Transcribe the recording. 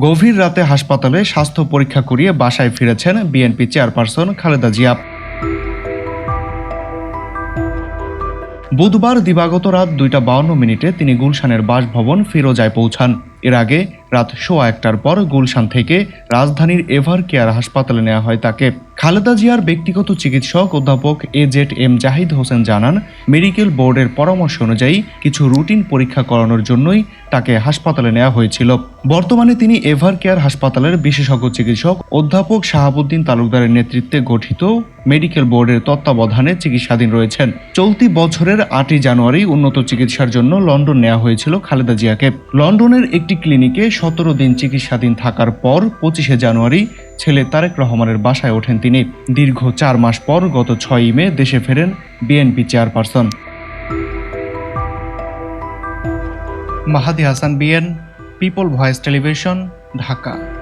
গভীর রাতে হাসপাতালে স্বাস্থ্য পরীক্ষা করিয়ে বাসায় ফিরেছেন বিএনপি চেয়ারপারসন খালেদা জিয়া। বুধবার দিবাগত রাত দুইটা বাউন্ন মিনিটে তিনি গুলশানের বাসভবন ফিরোজায় পৌঁছান। এর আগে রাত সোয়া একটার পর গুলশান থেকে রাজধানীর এভার কেয়ার হাসপাতালে নেওয়া হয় তাকে। খালেদা জিয়ার ব্যক্তিগত চিকিৎসক অধ্যাপক A Z M Zahid Hossain জানান, মেডিকেল বোর্ডের পরামর্শ অনুযায়ী কিছু রুটিন পরীক্ষা করানোর জন্যই তাকে হাসপাতালে নেওয়া হয়েছিল। বর্তমানে তিনি এভার কেয়ার হাসপাতালের বিশেষজ্ঞ চিকিৎসক অধ্যাপক শাহাবুদ্দিন তালুকদারের নেতৃত্বে গঠিত মেডিকেল বোর্ডের তত্ত্বাবধানে চিকিৎসাধীন রয়েছেন। চলতি বছরের আটই জানুয়ারি উন্নত চিকিৎসার জন্য লন্ডন নেওয়া হয়েছিল খালেদা জিয়াকে। লন্ডনের একটি ক্লিনিকে সতেরো দিন চিকিৎসাধীন থাকার পর পঁচিশে জানুয়ারি ছেলে তারেক রহমানের বাসায় ওঠেন তিনি। দীর্ঘ চার মাস পর গত ছয়ই মে দেশে ফেরেন BNP chairperson. Mahadi Hasan BN people voice television Dhaka.